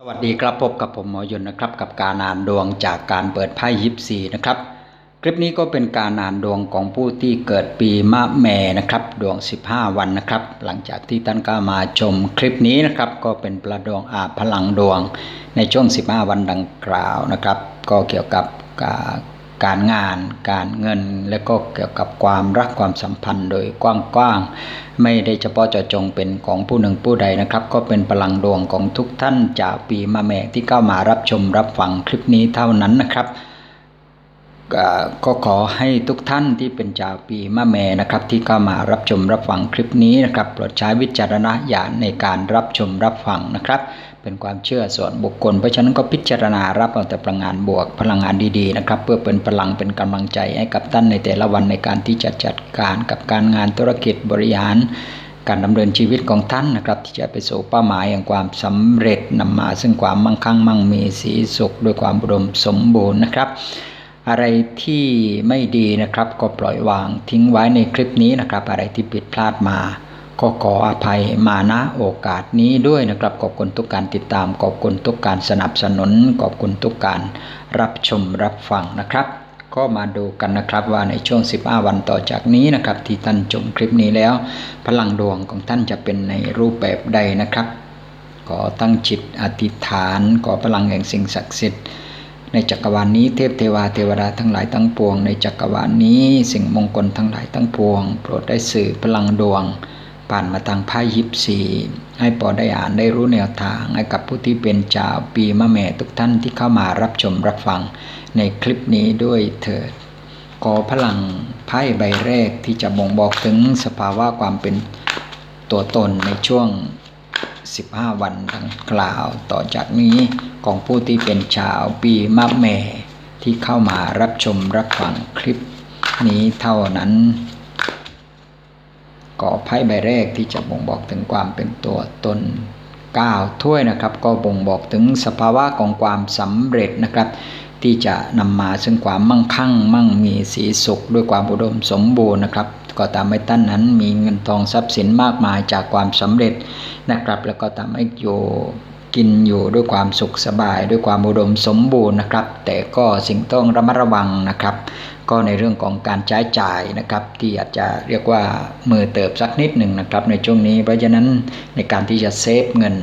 สวัสดีครับพบกับผมหมอยนนะครับ กับการอ่านดวงจากการเปิดไพ่ยิปซีนะครับ คลิปนี้ก็เป็นการอ่านดวงของผู้ที่เกิดปีมะแม่นะครับ ดวง 15 วันนะครับ หลังจากที่ท่านก็มาชมคลิปนี้นะครับ ก็เป็นประดวงอาพลังดวงในช่วง 15 วันดังกล่าวนะครับ ก็เกี่ยวกับ การงาน การเงิน และก็เกี่ยวกับความรักความสัมพันธ์โดยกว้างๆ ไม่ได้เฉพาะเจาะจงเป็นของผู้หนึ่งผู้ใดนะครับ ก็เป็นพลังดวงของทุกท่านจากปีมะแม่ที่เข้ามารับชมรับฟังคลิปนี้เท่านั้นนะครับ ก็ขอให้ทุกท่านที่เป็นชาวปีมะแม่นะครับ ที่เข้ามารับชมรับฟังคลิปนี้นะครับโปรดใช้วิจารณญาณในการรับชมรับฟังนะครับ เป็นความเชื่อส่วนบุคคล เพราะฉะนั้นก็พิจารณารับเอาแต่พลังงานบวกพลังงานดีๆนะครับ เพื่อเป็นพลังเป็นกำลังใจให้กับท่านในแต่ละวันในการที่จะจัดการกับการงานธุรกิจบริหารการดำเนินชีวิตของท่านนะครับ ที่จะไปสู่เป้าหมายแห่างความสำเร็จนำมา ซึ่งความมั่งคั่งมั่งมีสีสุขด้วยความอุดมสมบูรณ์นะครับ อะไรที่ไม่ดีนะครับ ก็ปล่อยวางทิ้งไว้ในคลิปนี้นะครับ อะไรที่ผิดพลาดมา ก็ขออภัยมาณโอกาสนี้ด้วยนะครับ ขอบคุณทุกการติดตาม ขอบคุณทุกการสนับสนุน ขอบคุณทุกการรับชมรับฟังนะครับ ก็มาดูกันนะครับว่าในช่วง 15 วันต่อจากนี้นะครับ ที่ท่านชมคลิปนี้แล้ว พลังดวงของท่านจะเป็นในรูปแบบใดนะครับขอตั้งจิตอธิษฐาน ขอพลังแห่งสิ่งศักดิ์สิทธิ์ ในจักรวาลนี้เทพเทวาเทวดาทั้งหลายทั้งปวง ในจักรวาลนี้สิ่งมงคลทั้งหลายทั้งปวง โปรดได้สื่อพลังดวง ผ่านมาทางไพ่ยิปซีให้ปอได้อ่านได้รู้แนวทางให้กับผู้ที่เป็นชาวปีมะแม่ทุกท่านที่เข้ามารับชมรับฟังในคลิปนี้ด้วยเถิดขอพลังไพ่ใบแรกที่จะบ่งบอกถึงสภาวะความเป็นตัวตนในช่วง 15 วันดังกล่าว ต่อจากนี้ของผู้ที่เป็นชาวปีมะแม่ที่เข้ามารับชมรับฟังคลิปนี้เท่านั้นก่อไพ่ใบแรกที่จะบ่งบอกถึงความเป็นตัวตน9ถ้วยนะครับ ก็บ่งบอกถึงสภาวะของความสำเร็จนะครับ ที่จะนำมาซึ่งความมั่งคั่ง มั่งมีสีสุข ด้วยความอุดมสมบูรณ์นะครับ ก็ตามให้ท่านนั้นมีเงินทองทรัพย์สินมากมายจากความสำเร็จนะครับ แล้วก็ทำให้อยู่กินอยู่ด้วยความสุขสบายด้วยความอุดมสมบูรณ์นะครับ แต่ก็สิ่งต้องระมัดระวังนะครับ ก็ในเรื่องของการใช้จ่ายนะครับ ที่อาจจะเรียกว่ามือเติบสักนิดหนึ่งนะครับ ในช่วงนี้เพราะฉะนั้นในการที่จะเซฟเงิน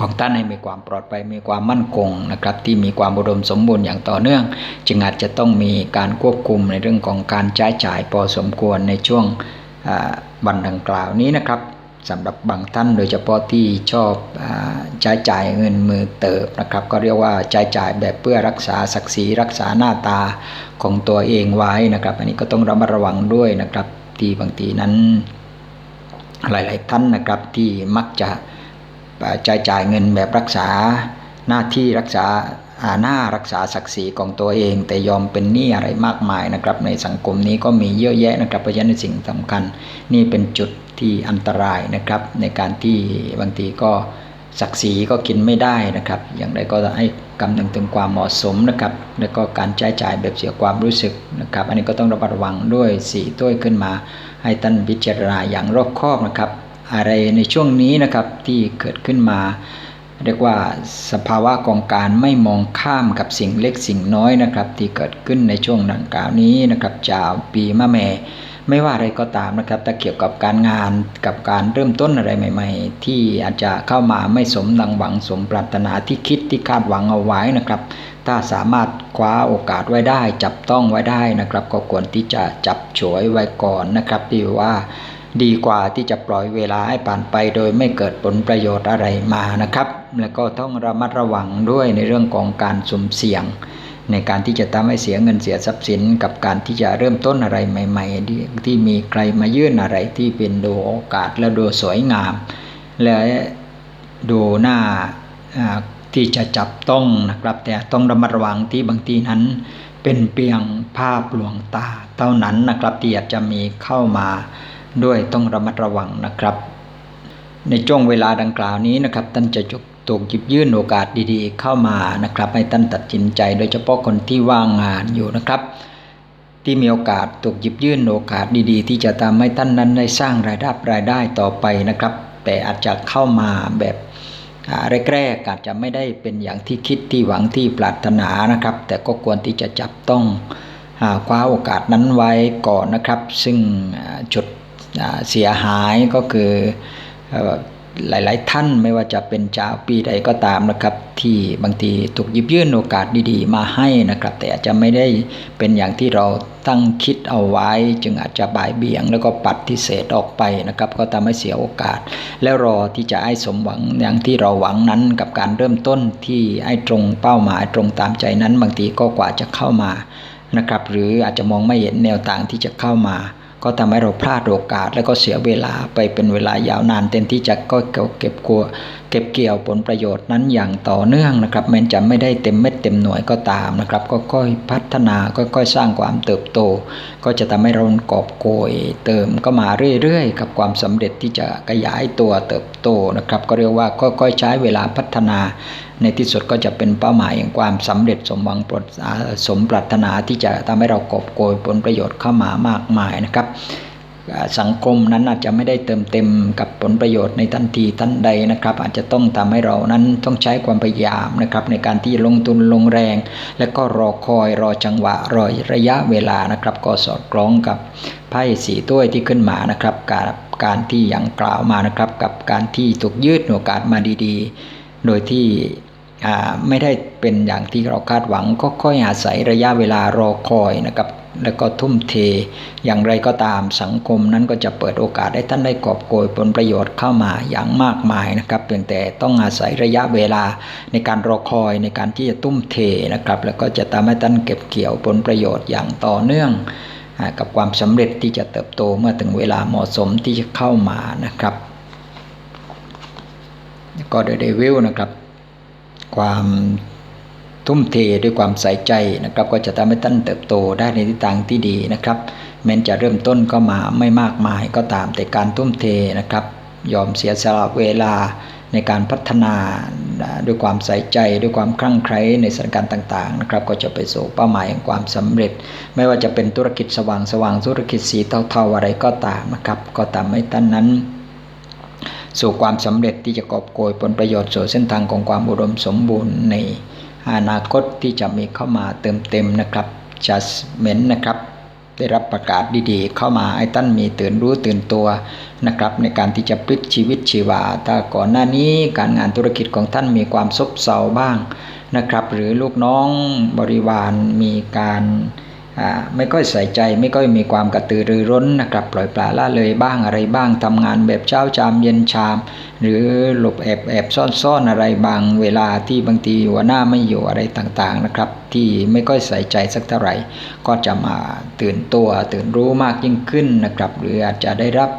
ของท่านให้มีความปลอดภัยมีความมั่นคงนะครับ ที่มีความอุดมสมบูรณ์อย่างต่อเนื่อง จึงอาจจะต้องมีการควบคุมในเรื่องของการใช้จ่ายพอสมควรในช่วงวันดังกล่าวนี้นะครับสำหรับบางท่านโดยเฉพาะที่ชอบใช้จ่ายเงินมือเติบนะครับ ก็เรียกว่าใช้จ่ายแบบเพื่อรักษาศักดิ์ศรีรักษาหน้าตาของตัวเองไว้นะครับ อันนี้ก็ต้องระมัดระวังด้วยนะครับ ที่บางทีนั้นหลาย ๆ ท่านนะครับที่มักจะ ใช้จ่ายเงินแบบรักษาหน้าที่รักษาหน้ารักษาศักดิ์ศรีของตัวเอง แต่ยอมเป็นหนี้อะไรมากมายนะครับ ในสังคมนี้ก็มีเยอะแยะนะครับเพราะฉะนั้นสิ่งสำคัญ นี่เป็นจุดที่อันตรายนะครับ ในการที่บางทีก็ศักดิ์ศรีก็กินไม่ได้นะครับ อย่างไรก็ให้กำนึงถึงความเหมาะสมนะครับ แล้วก็การใช้จ่ายแบบเสียความรู้สึกนะครับ อันนี้ก็ต้องระมัดระวังด้วยสีต้วยขึ้นมา ให้ท่านพิจารณาอย่างรอบคอบนะครับ อะไรในช่วงนี้นะครับที่เกิดขึ้นมา เรียกว่าสภาวะของการไม่มองข้ามกับสิ่งเล็กสิ่งน้อยนะครับ ที่เกิดขึ้นในช่วงดังกล่าวนี้นะครับจาวปีมะแม่ไม่ว่าอะไรก็ตามนะครับแต่เกี่ยวกับการงานกับการเริ่มต้นอะไรใหม่ ๆ ที่อาจจะเข้ามาไม่สมดังหวังสมปรารถนาที่คิดที่คาดหวังเอาไว้นะครับ ถ้าสามารถคว้าโอกาสไว้ได้ จับต้องไว้ได้นะครับ ก็ควรที่จะจับฉวยไว้ก่อนนะครับที่ว่า ดีกว่าที่จะปล่อยเวลาให้ผ่านไป โดยไม่เกิดผลประโยชน์อะไรมานะครับ แล้วก็ต้องระมัดระวังด้วยในเรื่องของการสุ่มเสี่ยง ในการที่จะทำให้เสียเงินเสียทรัพย์สิน กับการที่จะเริ่มต้นอะไรใหม่ๆที่มีใครมายื่นอะไรที่เป็นดูโอกาสและดูสวยงาม และดูหน้าที่จะจับต้องนะครับ แต่ต้องระมัดระวังที่บางทีนั้น เป็นเพียงภาพลวงตาเท่านั้นนะครับที่อาจจะมีเข้ามา ด้วยต้องระมัดระวังนะครับ ในช่วงเวลาดังกล่าวนี้นะครับท่านจะจุกถูกหยิบยื่นโอกาสดีๆ เข้ามานะครับ ให้ท่านตัดสินใจ โดยเฉพาะคนที่ว่างงานอยู่นะครับ ที่มีโอกาสถูกหยิบยื่นโอกาสดีๆ ที่จะทำให้ท่านนั้นได้สร้างรายได้รายได้ต่อไปนะครับ แต่อาจจะเข้ามาแบบแรกๆอาจจะไม่ได้เป็นอย่างที่คิดที่หวังที่ปรารถนานะครับ แต่ก็ควรที่จะจับต้องคว้าโอกาสนั้นไว้ก่อนนะครับ ซึ่งจุด เสียหายก็คือหลาย ๆ ท่านไม่ว่าจะเป็นเจ้าปีใดก็ตามนะครับ ที่บางทีถูกยิบยื่นโอกาสดีๆ มาให้นะครับ แต่อาจจะไม่ได้เป็นอย่างที่เราตั้งคิดเอาไว้ จึงอาจจะบ่ายเบี่ยง แล้วก็ปัดทิเศษออกไปนะครับ ก็ทำให้เสียโอกาส แล้วรอที่จะให้สมหวังอย่างที่เราหวังนั้นกับการเริ่มต้นที่ให้ตรงเป้าหมายตรงตามใจนั้น บางทีก็กว่าจะเข้ามานะครับ หรืออาจจะมองไม่เห็นแนวทางที่จะเข้ามา ก็ทำให้เราพลาดโอกาสแล้วก็เสียเวลาไปเป็นเวลายาวนานเต็มที่จะก็เก็บกลัวเก็บเกี่ยวผลประโยชน์นั้นอย่างต่อเนื่องนะครับแม้จะไม่ได้เต็มเม็ดเต็มหน่วยก็ตามนะครับ ก็ค่อยพัฒนาค่อยๆสร้างความเติบโต ก็จะทำให้เรากอบโกยเติมก็มาเรื่อยๆ กับความสำเร็จที่จะขยายตัวเติบโตนะครับ ก็เรียกว่าค่อยๆใช้เวลาพัฒนา ในที่สุดก็จะเป็นเป้าหมายอย่างความสำเร็จสมหวังสมปรารถนาที่จะทำให้เรากอบโกยผลประโยชน์เข้ามามากมายนะครับ สังคมนั้นอาจจะไม่ได้เติมเต็มกับผลประโยชน์ในทันทีทันใดนะครับ อาจจะต้องทำให้เรานั้นต้องใช้ความพยายามนะครับ ในการที่ลงทุนลงแรง และก็รอคอยรอจังหวะรอระยะเวลานะครับ ก็สอดคล้องกับไพ่สีถ้วยที่ขึ้นมานะครับกับการที่อย่างกล่าวมานะครับ กับการที่ถูกยืดโอกาสมาดีๆ โดยที่ ไม่ได้เป็นอย่างที่เราคาดหวังก็ค่อยอาศัยระยะเวลารอคอยนะครับแล้วก็ทุ่มเทอย่างไรก็ตามสังคมนั้นก็จะเปิดโอกาสให้ท่านได้กอบโกยผลประโยชน์เข้ามาอย่างมากมายนะครับเพียงแต่ต้องอาศัยระยะเวลาในการรอคอยในการที่จะทุ่มเทนะครับ แล้วก็จะทำให้ท่านเก็บเกี่ยวผลประโยชน์อย่างต่อเนื่องกับความสำเร็จที่จะเติบโตเมื่อถึงเวลาเหมาะสมที่จะเข้ามานะครับ ก็เดเดวิลนะครับ ความทุ่มเทด้วยความใส่ใจนะครับ ก็จะทำให้ท่านเติบโตได้ในทิศทางที่ดีนะครับแม้จะเริ่มต้นก็มาไม่มากมายก็ตามแต่การทุ่มเทนะครับ ยอมเสียสละเวลาในการพัฒนาด้วยความใส่ใจด้วยความคลั่งไคล้ในสถานการณ์ต่างๆนะครับ ก็จะไปสู่เป้าหมายแห่งความสำเร็จ ไม่ว่าจะเป็นธุรกิจสว่างสว่างธุรกิจสีเทาๆอะไรก็ตามนะครับ ก็ทำให้ท่านนั้น สู่ความสำเร็จที่จะกอบโกยผลประโยชน์สู่เส้นทางของความอุดมสมบูรณ์ในอนาคตที่จะมีเข้ามาเติมเต็มนะครับ judgment นะครับได้รับประกาศดีๆ เข้ามาให้ท่านมีตื่นรู้ตื่นตัวนะครับในการที่จะพลิกชีวิตชีวา ถ้าก่อนหน้านี้การงานธุรกิจของท่านมีความซบเซาบ้างนะครับ หรือลูกน้องบริวารมีการ ไม่ค่อยใส่ใจไม่ค่อยมีความกระตือรือร้นนะครับปล่อยปละละเลยบ้างอะไรบ้างทำงานแบบเช้าชามเย็นชาม หรือหลบแอบแอบซ่อนซ่อนอะไรบางเวลาที่บางทีหัวหน้าไม่อยู่อะไรต่างๆนะครับ ที่ไม่ค่อยใส่ใจสักเท่าไหร่ ก็จะมาตื่นตัวตื่นรู้มากยิ่งขึ้นนะครับ หรืออาจจะได้รับ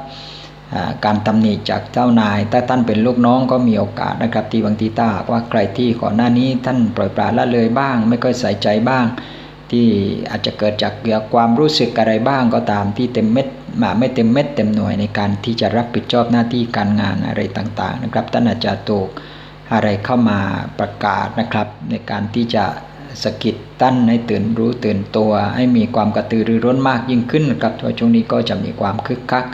การตำหนิจากเจ้านาย ถ้าท่านเป็นลูกน้องก็มีโอกาสนะครับ ที่บางทีถ้าว่าใครที่ก่อนหน้านี้ท่านปล่อยปละละเลยบ้าง ไม่ค่อยใส่ใจบ้าง ที่อาจจะเกิดจากเกี่ยวความรู้สึกอะไรบ้างก็ตามที่เต็มเม็ดมาไม่เต็มเม็ดเต็มหน่วยในการที่จะรับผิดชอบหน้าที่การงานอะไรต่างๆนะครับท่านอาจจะถูกอะไรเข้ามาประกาศนะครับ ในการที่จะสกิดตั้นให้ตื่นรู้ตื่นตัว ให้มีความกระตือรือร้นมากยิ่งขึ้นนะครับเพราะช่วงนี้ก็จะมีความคึกคัก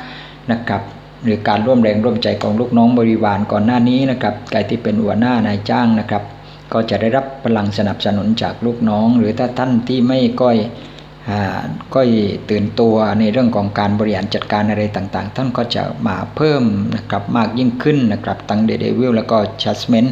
นะครับหรือการร่วมแรงร่วมใจของลูกน้องบริวารก่อนหน้านี้นะครับใครที่เป็นหัวหน้านายจ้างนะครับ ก็จะได้รับพลังสนับสนุนจากลูกน้อง หรือถ้าท่านที่ไม่ก้อย ก็ตื่นตัวในเรื่องของการบริหารจัดการอะไรต่างๆ ท่านก็จะมาเพิ่มนะครับมากยิ่งขึ้นนะครับตั้งเดเดวิลแล้วก็ชัสเมน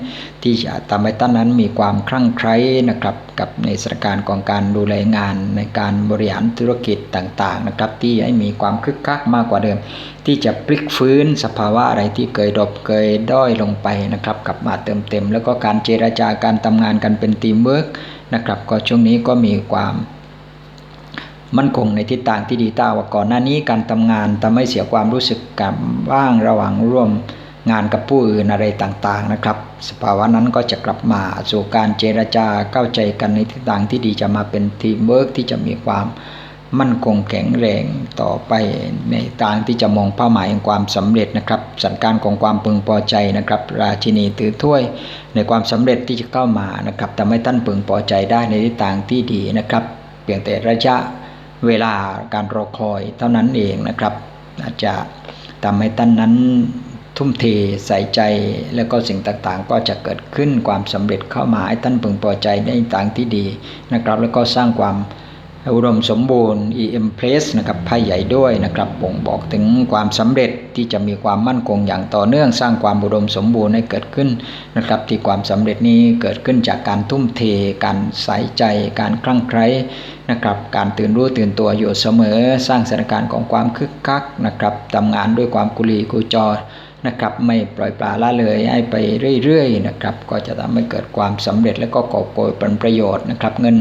ที่จะทำให้ท่านนั้นมีความคลั่งไคล้นะครับกับในสถานการณ์ของการดูแลงานในการบริหารธุรกิจต่างๆนะครับที่ให้มีความคึกคักมากกว่าเดิม ที่จะพลิกฟื้นสภาวะอะไรที่เคยดบเคยด้อยลงไปนะครับกลับมาเติมเต็ม แล้วก็การเจราจาการทำงานกันเป็นทีมเวิร์กนะครับก็ช่วงนี้ก็มีความ มั่นคงในทิศทางที่ดีต้าว่าก่อนหน้านี้การทำงานทำให้เสียความรู้สึกกับบ้างระหว่างร่วมงานกับผู้อื่นอะไรต่างๆนะครับ สภาวะนั้นก็จะกลับมาสู่การเจรจาเข้าใจกันในทิศทางที่ดีจะมาเป็นทีมเวิร์กที่จะมีความมั่นคงแข็งแรงต่อไปในทางที่จะมองเป้าหมายของความสำเร็จนะครับสัญการของความพึงพอใจนะครับ ราชินีถือถ้วยในความสำเร็จที่จะเข้ามานะครับทำให้ท่านพึงพอใจได้ในทิศทางที่ดีนะครับ เพียงแต่ระยะ เวลาการรอคอยเท่านั้นเองนะครับ อาจจะทำให้ท่านนั้นทุ่มเทใส่ใจแล้วก็สิ่งต่างๆ ก็จะเกิดขึ้นความสำเร็จเข้ามาให้ท่านพึงพอใจในต่างที่ดีนะครับ แล้วก็สร้างความ อุดมสมบูรณ์ EM Place นะครับไพ่ใหญ่ด้วยนะครับบ่งบอกถึงความสำเร็จที่จะมีความมั่นคงอย่างต่อเนื่อง สร้างความอุดมสมบูรณ์ให้เกิดขึ้นนะครับ ที่ความสำเร็จนี้เกิดขึ้นจากการทุ่มเท การใส่ใจ การคลั่งไคล้นะครับ การตื่นรู้ตื่นตัวอยู่เสมอ สร้างสถานการณ์ของความคึกคักนะครับทำงานด้วยความกุลีกุจอนะครับไม่ปล่อยปละละเลยให้ไปเรื่อยๆนะครับก็จะทำให้เกิดความสำเร็จและก็กอบโกยผลประโยชน์นะครับเงิน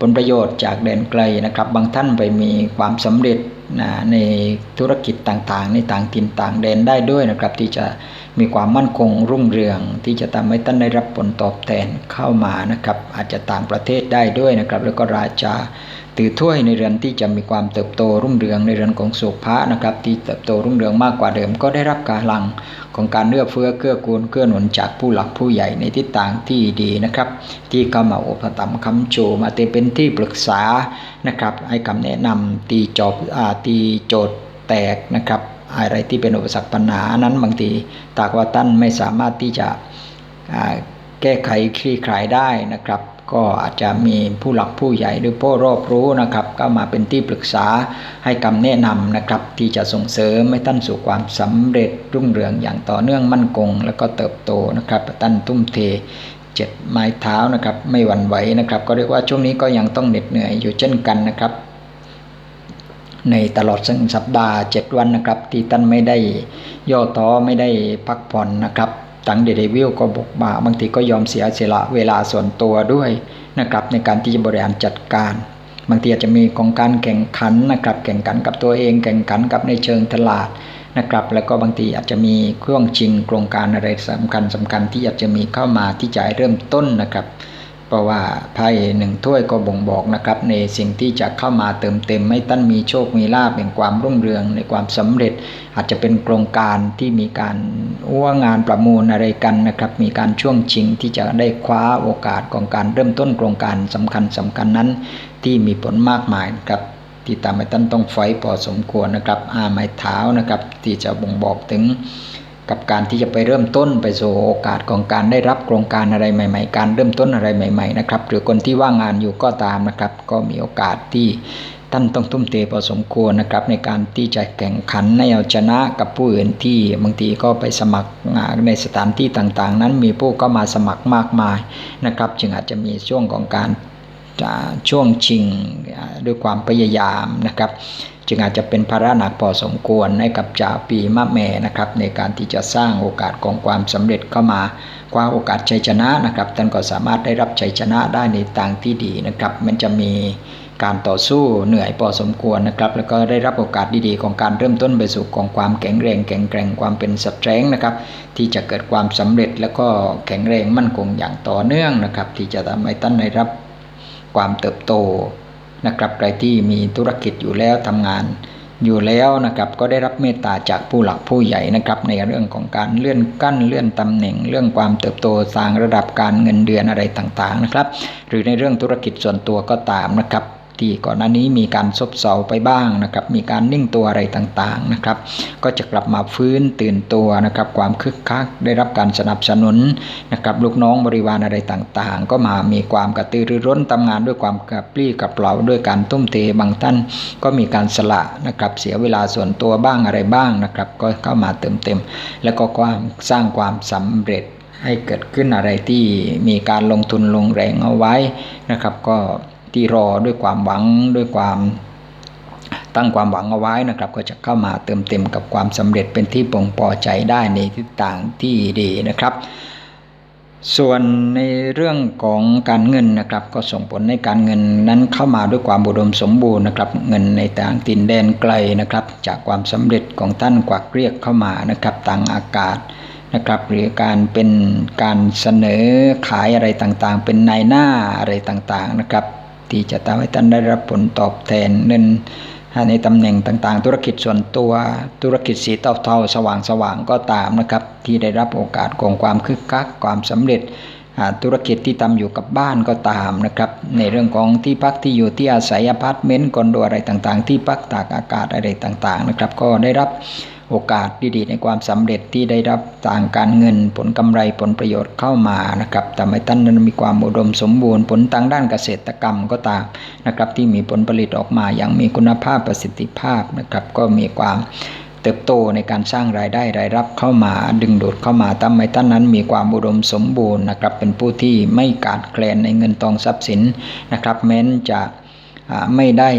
ผลประโยชน์จากแดนไกลนะครับ บางท่านไปมีความสำเร็จนะในธุรกิจต่างๆ ในต่างถิ่นต่างแดนได้ด้วยนะครับ ที่จะมีความมั่นคงรุ่งเรือง ที่จะทำให้ท่านได้รับผลตอบแทนเข้ามานะครับ อาจจะต่างประเทศได้ด้วยนะครับ แล้วก็ราชาถือถ้วยในเรือนที่จะมีความเติบโตรุ่งเรืองในเรือนของสุภะนะครับ ที่เติบโตรุ่งเรืองมากกว่าเดิม ก็ได้รับการลัง ของการเลือกเฟื้อเกื้อกูลเกื้อหนุนจากผู้หลักผู้ใหญ่ในทิศทางที่ดีนะครับ ที่เข้ามาอุปถัมภ์คำชูมาเป็นที่ปรึกษานะครับให้คำแนะนำตีจอบตีโจทย์แตกนะครับอะไรที่เป็นอุปสรรคปัญหานั้นบางทีตากว่าท่านไม่สามารถที่จะแก้ไขคลี่คลายได้นะครับ ก็อาจจะมีผู้หลักผู้ใหญ่หรือผู้รอบรู้นะครับ ก็มาเป็นที่ปรึกษาให้คำแนะนำนะครับ ที่จะส่งเสริมให้ท่านสู่ความสำเร็จรุ่งเรืองอย่างต่อเนื่องมั่นคง แล้วก็เติบโตนะครับท่านทุ่มเทเจ็ดไม้เท้านะครับ ไม่หวั่นไหวนะครับ ก็เรียกว่าช่วงนี้ก็ยังต้องเหน็ดเหนื่อยอยู่เช่นกันนะครับ ในตลอดสัปดาห์เจ็ดวันนะครับ ที่ท่านไม่ได้ย่อท้อไม่ได้พักผ่อนนะครับ ตังเดเดวิลก็บอกมาบางทีก็ยอมเสียเสียละเวลาส่วนตัวด้วยนะครับในการที่จะบริหารจัดการบางทีอาจจะมีของการแข่งขันนะครับ แข่งขันกับตัวเอง แข่งขันกับในเชิงตลาดนะครับ แล้วก็บางทีอาจจะมีเครื่องชิงโครงการอะไรสำคัญสำคัญที่อาจจะมีเข้ามาที่จะเริ่มต้นนะครับ เพราะว่าไพ่หนึ่งถ้วยก็บ่งบอกนะครับ ในสิ่งที่จะเข้ามาเติมเต็มให้ท่านมีโชคมีลาภแห่งความรุ่งเรืองในความสำเร็จ อาจจะเป็นโครงการที่มีการว่างานประมูลอะไรกันนะครับ มีการช่วงชิงที่จะได้คว้าโอกาสของการเริ่มต้นโครงการสำคัญสำคัญนั้น ที่มีผลมากมายครับที่ตามให้ท่านต้องไฟพอสมควรนะครับอาไม้เท้านะครับ ที่จะบ่งบอกถึง กับการที่จะไปเริ่มต้นไปสู่โอกาสของการได้รับโครงการอะไรใหม่ ๆ การเริ่มต้นอะไรใหม่ ๆ นะครับ หรือคนที่ว่างงานอยู่ก็ตามนะครับ ก็มีโอกาสที่ท่านต้องทุ่มเทพอสมควรนะครับ ในการที่จะแข่งขันในเอาชนะกับผู้อื่นที่บางทีก็ไปสมัครงานในสถานที่ต่างๆ นั้นมีผู้ก็มาสมัครมากมายนะครับ จึงอาจจะมีช่วงของการ ช่วงชิงด้วยความพยายามนะครับ จึงอาจจะเป็นภาระหนักพอสมควรให้กับจ่าปีมะแม่นะครับ ในการที่จะสร้างโอกาสของความสำเร็จเข้ามาคว้าโอกาสชัยชนะนะครับท่านก็สามารถได้รับชัยชนะได้ในทางที่ดีนะครับ มันจะมีการต่อสู้เหนื่อยพอสมควรนะครับ แล้วก็ได้รับโอกาสดีๆ ของการเริ่มต้นไปสู่ของความแข็งแรงแข็งแกร่งความเป็นสตรองนะครับ ที่จะเกิดความสำเร็จแล้วก็แข็งแรงมั่นคงอย่างต่อเนื่องนะครับ ที่จะทำให้ท่านได้รับ ความเติบโตนะครับใครที่มีธุรกิจอยู่แล้วทำงานอยู่แล้วนะครับก็ได้รับเมตตาจากผู้หลักผู้ใหญ่นะครับ ในเรื่องของการเลื่อนกั้นเลื่อนตำแหน่ง เรื่องความเติบโตสร้างระดับการเงินเดือนอะไรต่างๆนะครับ หรือในเรื่องธุรกิจส่วนตัวก็ตามนะครับ ที่ก่อนหน้านี้มีการซบเซาไปบ้างนะครับ มีการนิ่งตัวอะไรต่างๆนะครับ ก็จะกลับมาฟื้นตื่นตัวนะครับ ความคึกคักได้รับการสนับสนุนนะครับ ลูกน้องบริวารอะไรต่างๆ ก็มามีความกระตือรือร้นทำงานด้วยความกระปรี้กระเปร่าด้วยการตุ้มเทบางท่านก็มีการสละนะครับเสียเวลาส่วนตัวบ้างอะไรบ้างนะครับ ก็เข้ามาเติมเต็ม แล้วก็ความสร้างความสำเร็จให้เกิดขึ้นอะไรที่มีการลงทุนลงแรงเอาไว้นะครับ ก็ ที่รอด้วยความหวังด้วยความตั้งความหวังเอาไว้นะครับ ก็จะเข้ามาเติมเต็มกับความสำเร็จเป็นที่ปงพอใจได้ในทิศทางที่ดีนะครับ ส่วนในเรื่องของการเงินนะครับ ก็ส่งผลในการเงินนั้นเข้ามาด้วยความบุดมสมบูรณ์นะครับ เงินในต่างตินแดนไกลนะครับ จากความสำเร็จของท่านกวักเรียกเข้ามานะครับต่างอากาศนะครับหรือการเป็นการเสนอขายอะไรต่างๆ เป็นนายหน้าอะไรต่างๆนะครับ ที่จะทำให้ท่านได้รับผลตอบแทนเงินในตำแหน่งต่างๆ ธุรกิจส่วนตัวธุรกิจสีเทาๆสว่างๆก็ตามนะครับ ที่ได้รับโอกาสของความคึกคักความสำเร็จธุรกิจที่ทำอยู่กับบ้านก็ตามนะครับ ในเรื่องของที่พักที่อยู่ที่อาศัยอพาร์ตเมนต์คอนโดอะไรต่างๆ ที่พักตากอากาศอะไรต่างๆนะครับ ก็ได้รับ โอกาสดีๆ ในความสำเร็จที่ได้รับต่างการเงินผลกำไรผลประโยชน์เข้ามานะครับทำให้ท่านนั้นมีความอุดมสมบูรณ์ผลทางด้านเกษตรกรรมก็ตามนะครับที่มีผลผลิตออกมาอย่างมีคุณภาพประสิทธิภาพนะครับก็มีความเติบโตในการสร้างรายได้รายรับเข้ามาดึงดูดเข้ามาทำให้ท่านนั้นมีความอุดมสมบูรณ์นะครับเป็นผู้ที่ไม่ขาดแคลนในเงินทองทรัพย์สินนะครับแม้นจะไม่ได้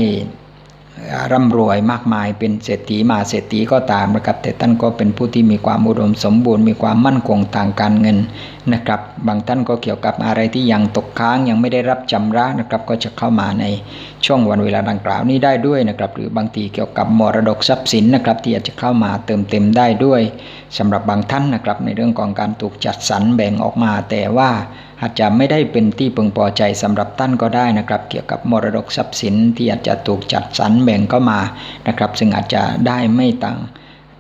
ร่ำรวยมากมายเป็นเศรษฐีมาเศรษฐีก็ตามนะครับ แต่ท่านก็เป็นผู้ที่มีความอุดมสมบูรณ์มีความมั่นคงทางการเงินนะครับ บางท่านก็เกี่ยวกับอะไรที่ยังตกค้างยังไม่ได้รับจำระนะครับ ก็จะเข้ามาในช่วงวันเวลาดังกล่าวนี้ได้ด้วยนะครับ หรือบางทีเกี่ยวกับมรดกทรัพย์สินนะครับ ที่อาจจะเข้ามาเติมเต็มได้ด้วยสำหรับบางท่านนะครับในเรื่องของการถูกจัดสรรแบ่งออกมาแต่ว่า อาจจะไม่ได้เป็นที่พึงพอใจสำหรับท่านก็ได้นะครับ เกี่ยวกับมรดกทรัพย์สินที่อาจจะถูกจัดสรรแบ่งเข้ามานะครับ ซึ่งอาจจะได้ไม่ต่าง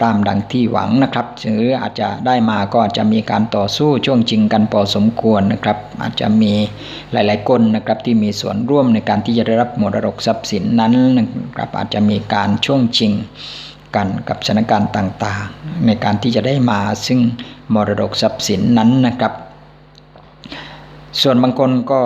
ตามดังที่หวังนะครับ หรืออาจจะได้มาก็อาจจะมีการต่อสู้ช่วงจริงกันพอสมควรนะครับ อาจจะมีหลาย ๆ คนนะครับที่มีส่วนร่วมในการที่จะได้รับมรดกทรัพย์สินนั้นนะครับอาจจะมีการช่วงชิงกันกับสถานการณ์ต่าง ๆ ในการที่จะได้มาซึ่งมรดกทรัพย์สินนั้นนะครับ ส่วนบางคนก็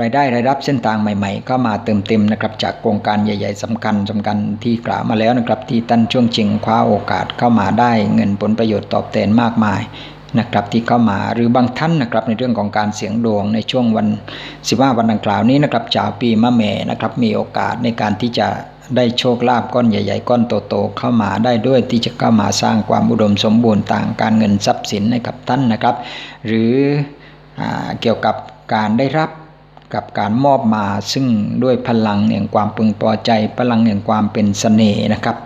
รายได้รายรับเส้นทางใหม่ๆ ก็มาเติมเต็มนะครับจากโครงการใหญ่ ๆสำคัญสำคัญที่กล่าวมาแล้วนะครับ ที่ตั้นช่วงชิงคว้าโอกาสเข้ามาได้เงินผลประโยชน์ตอบแทนมากมายนะครับที่เข้ามาหรือบางท่านนะครับในเรื่องของการเสียงดวงในช่วงวันสิบห้าวันดังกล่าวนี้นะครับจากปีมะเมนะครับมีโอกาสในการที่จะได้โชคลาภก้อนใหญ่ๆ ก้อนโตๆเข้ามาได้ด้วยที่จะเข้ามาสร้างความอุดมสมบูรณ์ต่างการเงินทรัพย์สินให้กับท่านนะครับ หรือ เกี่ยวกับการได้รับกับการมอบมาซึ่งด้วยพลังแห่งความพึงพอใจ พลังแห่งความเป็นเสน่ห์นะครับ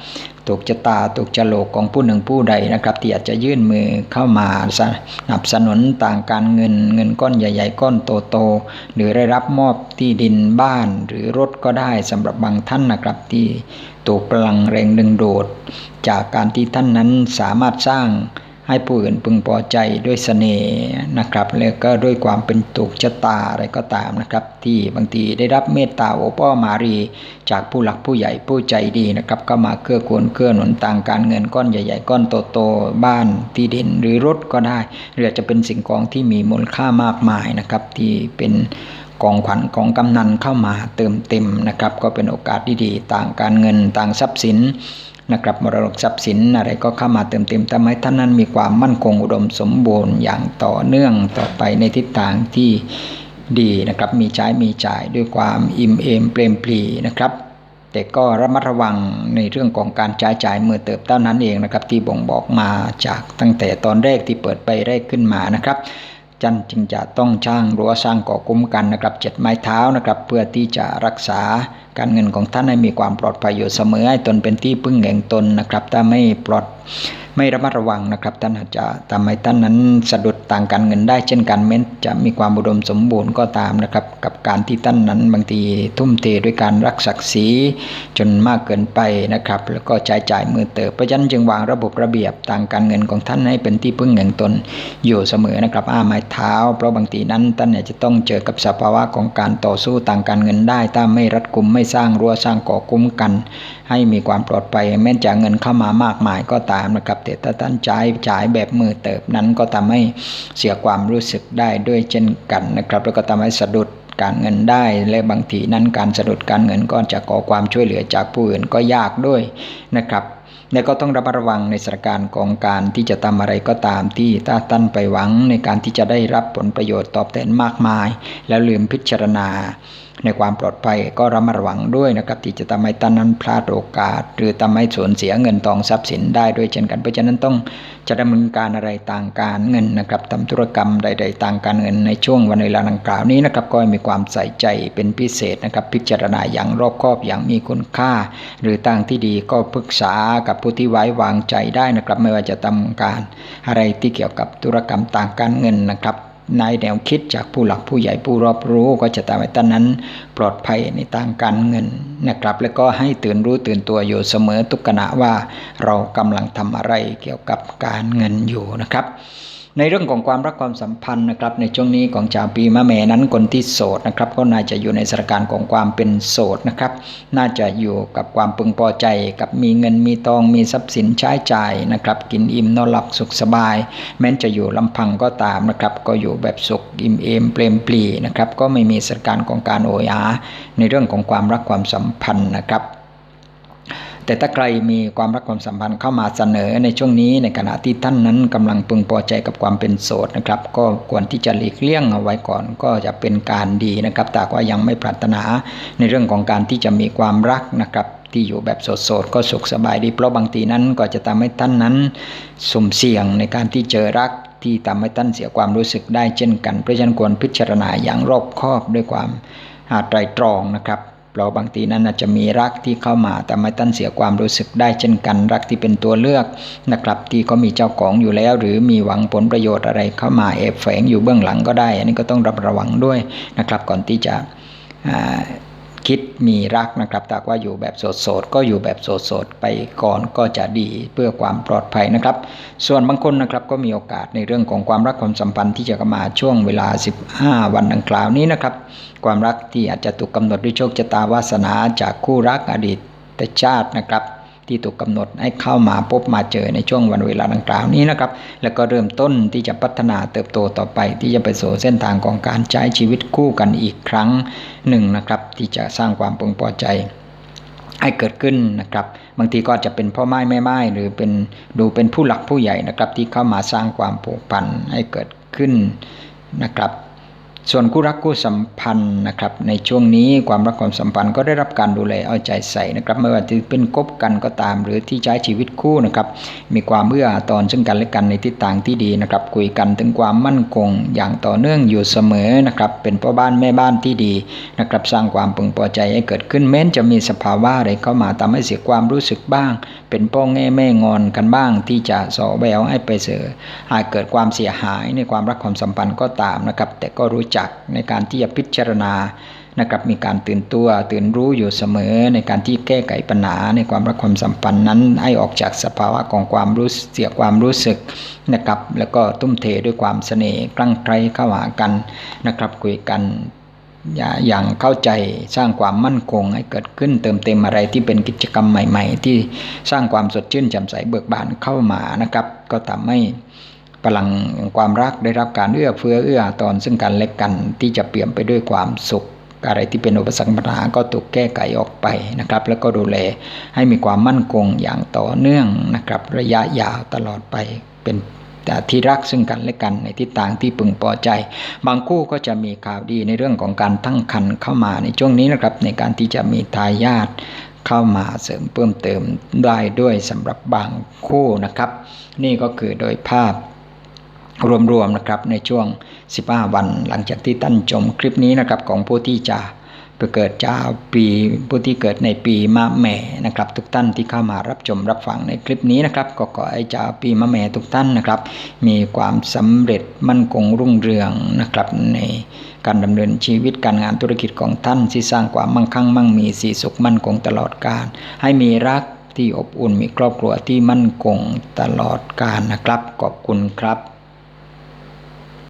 ถูกชะตาถูกจโลกของผู้หนึ่งผู้ใดนะครับที่อาจจะยื่นมือเข้ามาสนับสนุนต่างการเงินเงินก้อนใหญ่ ๆ ก้อนโตๆหรือได้รับมอบที่ดินบ้านหรือรถก็ได้สำหรับบางท่านนะครับที่ถูกพลังแรงดึงโดดจากการที่ท่านนั้นสามารถสร้าง ให้ผู้อื่นพึงพอใจด้วยเสน่ห์นะครับ แล้วก็ด้วยความเป็นตุกชะตาอะไรก็ตามนะครับ ที่บางทีได้รับเมตตาโอป้อมารี จากผู้หลักผู้ใหญ่ผู้ใจดีนะครับ ก็มาเกื้อกูลเกื้อหนุนต่างการเงินก้อนใหญ่ๆ ก้อนโตๆบ้านที่ดินหรือรถก็ได้หรือจะเป็นสิ่งของที่มีมูลค่ามากมายนะครับ ที่เป็นกองขวัญของกำนันเข้ามาเติมเต็มนะครับ ก็เป็นโอกาสดีๆ ต่างการเงินต่างทรัพย์สิน นะครับมรดกทรัพย์สินอะไรก็เข้ามาเติมเต็มทำให้ท่านนั้นมีความมั่นคงอุดมสมบูรณ์อย่างต่อเนื่องต่อไปในทิศทางที่ดีนะครับมีใช้มีจ่ายด้วยความอิ่มเอมเปรมปรีนะครับ แต่ก็ระมัดระวังในเรื่องของการจ่ายจ่ายเมื่อเติบเท่านั้นเองนะครับ ที่บ่งบอกมาจากตั้งแต่ตอนแรกที่เปิดไปแรกขึ้นมานะครับจันจึงจะต้องช่างรั้วสร้างก่อคุ้มกันนะครับเจ็ดไม้เท้านะครับ เพื่อที่จะรักษา การเงินของท่านให้มีความปลอดภัยอยู่เสมอให้ตนเป็นที่พึ่งแห่งตนนะครับ ถ้าไม่ปลอดไม่ระมัดระวังนะครับ ท่านอาจจะทำให้ท่านนั้นสะดุดต่างการเงินได้เช่นกันแม้จะมีความอุดมสมบูรณ์ก็ตามนะครับ กับการที่ท่านนั้นบางทีทุ่มเทด้วยการรักศักดิ์ศรีจนมากเกินไปนะครับ แล้วก็จ่ายจ่ายมือเติบเพราะฉะนั้นจึงวางระบบระเบียบต่างการเงินของท่านให้เป็นที่พึ่งแห่งตนอยู่เสมอนะครับอ้าไม้เท้า เพราะบางทีนั้นท่านอาจจะต้องเจอกับสภาวะของการต่อสู้ต่างการเงินได้ถ้าไม่รัดกุมไม่สร้างรั้วสร้างก่อคุ้มกัน ให้มีความปลอดภัยแม้จะเงินเข้ามามากมายก็ตามนะครับแต่ถ้าท่านจ่ายจ่ายแบบมือเติบนั้นก็ทำให้เสียความรู้สึกได้ด้วยเช่นกันนะครับ แล้วก็ทำให้สะดุดการเงินได้และบางทีนั้นการสะดุดการเงินก็จะขอความช่วยเหลือจากผู้อื่นก็ยากด้วยนะครับและก็ต้องระมัดระวังในสถานการณ์ของการที่จะทำอะไรก็ตามที่ถ้าท่านไปหวังในการที่จะได้รับผลประโยชน์ตอบแทนมากมาย แล้วลืมพิจารณา ในความปลอดภัยก็ระมัดระวังด้วยนะครับที่จะทำให้ท่านนั้นพลาดโอกาส หรือทำให้สูญเสียเงินทองทรัพย์สินได้ด้วยเช่นกันเพราะฉะนั้นต้องจะดำเนินการอะไรต่างการเงินนะครับทำธุรกรรมใด ๆ ต่างการเงินในช่วงวันเวลาดังกล่าวนี้นะครับก็มีความใส่ใจเป็นพิเศษนะครับพิจารณาอย่างรอบคอบอย่างมีคุณค่า หรือต่างที่ดีก็ปรึกษากับผู้ที่ไว้วางใจได้นะครับ ไม่ว่าจะทำการอะไรที่เกี่ยวกับธุรกรรมต่างการเงินนะครับ ในแนวคิดจากผู้หลักผู้ใหญ่ผู้รอบรู้ก็จะตาไว้ตอนนั้น ปลอดภัยในทางการเงินนะครับ แล้วก็ให้ตื่นรู้ตื่นตัวอยู่เสมอทุกขณะว่า เรากำลังทำอะไรเกี่ยวกับการเงินอยู่นะครับ ในเรื่องของความรักความสัมพันธ์นะครับในช่วงนี้ของชาวปีมะเมนั้นคนที่โสดนะครับก็น่าจะอยู่ในสถานการณ์ของความเป็นโสดนะครับ น่าจะอยู่กับความพึงพอใจ กับมีเงินมีทองมีทรัพย์สินใช้จ่ายนะครับกินอิ่มนอนหลับสุขสบาย แม้จะอยู่ลำพังก็ตามนะครับก็อยู่แบบสุขอิ่มเอมเปรมปรีนะครับก็ไม่มีสถานการณ์ของการโอยาในเรื่องของความรักความสัมพันธ์นะครับ แต่ถ้าใครมีความรักความสัมพันธ์เข้ามาเสนอในช่วงนี้ในขณะที่ท่านนั้นกำลังพึงพอใจกับความเป็นโสดนะครับ ก็ควรที่จะหลีกเลี่ยงเอาไว้ก่อนก็จะเป็นการดีนะครับแต่ว่ายังไม่ปรารถนาในเรื่องของการที่จะมีความรักนะครับที่อยู่แบบโสดๆก็สุขสบายดี เพราะบางทีนั้นก็จะทำให้ท่านนั้นสุ่มเสี่ยงในการที่เจอรักที่ทำให้ท่านเสียความรู้สึกได้เช่นกันเพราะฉะนั้นควรพิจารณาอย่างรอบคอบด้วยความไตรตรองนะครับ เราบางทีนั้นอาจจะมีรักที่เข้ามาแต่ไม่ตั้นเสียความรู้สึกได้เช่นกัน รักที่เป็นตัวเลือกนะครับที่ก็มีเจ้าของอยู่แล้ว หรือมีหวังผลประโยชน์อะไรเข้ามาแอบแฝงอยู่เบื้องหลังก็ได้ อันนี้ก็ต้องรับระวังด้วยนะครับก่อนที่จะ คิดมีรักนะครับแต่ว่าอยู่แบบโสดๆก็อยู่แบบโสดๆไปก่อนก็จะดีเพื่อความปลอดภัยนะครับ ส่วนบางคนนะครับก็มีโอกาสในเรื่องของความรักความสัมพันธ์ที่จะมาช่วงเวลา 15 วันดังกล่าวนี้นะครับ ความรักที่อาจจะถูกกาหนดด้วยโชคชะตาวาสนาจากคู่รักอดีตชาตินะครับ ที่ถูกกาหนดให้เข้ามาพบมาเจอในช่วงวันเวลาดังกล่าวนี้นะครับ แล้วก็เริ่มต้นที่จะพัฒนาเติบโตต่อไป ที่จะไปสู่เส้นทางของการใช้ชีวิตคู่กันอีกครั้งหนึ่งนะครับที่จะสร้างความพึงพอใจให้เกิดขึ้นนะครับ บางทีก็จะเป็นพ่อไม้แม่ไม้หรือเป็นดูเป็นผู้หลักผู้ใหญ่นะครับ ที่เข้ามาสร้างความผูกพันให้เกิดขึ้นนะครับ ส่วนคู่รักคู่สัมพันธ์นะครับในช่วงนี้ความรักความสัมพันธ์ก็ได้รับการดูแลเอาใจใส่นะครับไม่ว่าจะเป็นคบกันก็ตาม หรือที่ใช้ชีวิตคู่นะครับมีความเอื้อตอนซึ่งกันและกันในทิศทางที่ดีนะครับคุยกันถึงความมั่นคง อย่างต่อเนื่องอยู่เสมอนะครับเป็นพ่อบ้านแม่บ้านที่ดีนะครับสร้างความพึงพอใจให้เกิดขึ้นแม้นจะมีสภาวะอะไรเข้ามาทำให้เสียความรู้สึกบ้างเป็นพ่อแง่แม่งอนกันบ้างที่จะสอแววให้ไปเสือหากเกิดความเสียหายในความรักความสัมพันธ์ก็ตามนะครับ แต่ก็รู้จักในการที่จะพิจารณานะครับมีการตื่นตัวตื่นรู้อยู่เสมอในการที่แก้ไขปัญหาในความรักความสัมพันธ์นั้น ให้ออกจากสภาวะของความรู้เสียความรู้สึกนะครับแล้วก็ตุ้มเทด้วยความเสน่ห์กลั่งไกลเข้าหากันนะครับคุยกัน อย่างเข้าใจสร้างความมั่นคงให้เกิดขึ้นเติมเต็มอะไรที่เป็นกิจกรรมใหม่ ๆ ที่สร้างความสดชื่นแจ่มใสเบิกบานเข้ามานะครับ ก็ทำให้พลังความรักได้รับการเอื้อเฟื้อเอื้อตอนซึ่งกันและกันที่จะเปลี่ยนไปด้วยความสุขอะไรที่เป็นอุปสรรคปัญหาก็ถูกแก้ไขออกไปนะครับ แล้วก็ดูแลให้มีความมั่นคงอย่างต่อเนื่องนะครับ ระยะยาวตลอดไปเป็น ที่รักซึ่งกันและกันในทิศทางที่พึงพอใจ บางคู่ก็จะมีข่าวดีในเรื่องของการตั้งครรภ์เข้ามาในช่วงนี้นะครับ ในการที่จะมีทายาทเข้ามาเสริมเพิ่มเติมได้ด้วยสำหรับบางคู่นะครับ นี่ก็คือโดยภาพรวมๆนะครับในช่วง 15 วัน หลังจากที่ท่านชมคลิปนี้นะครับของผู้ที่จะ ไปเกิดเจ้าปีผู้ที่เกิดในปีมะแม่นะครับ ทุกท่านที่เข้ามารับชมรับฟังในคลิปนี้นะครับ ก็ขอให้เจ้าปีมะแม่ทุกท่านนะครับ มีความสำเร็จมั่นคงรุ่งเรืองนะครับในการดำเนินชีวิตการงานธุรกิจของท่านที่สร้างความมั่งคั่งมั่งมีสีสุขมั่นคงตลอดกาลให้มีรักที่อบอุ่นมีครอบครัวที่มั่นคงตลอดกาลนะครับขอบคุณครับ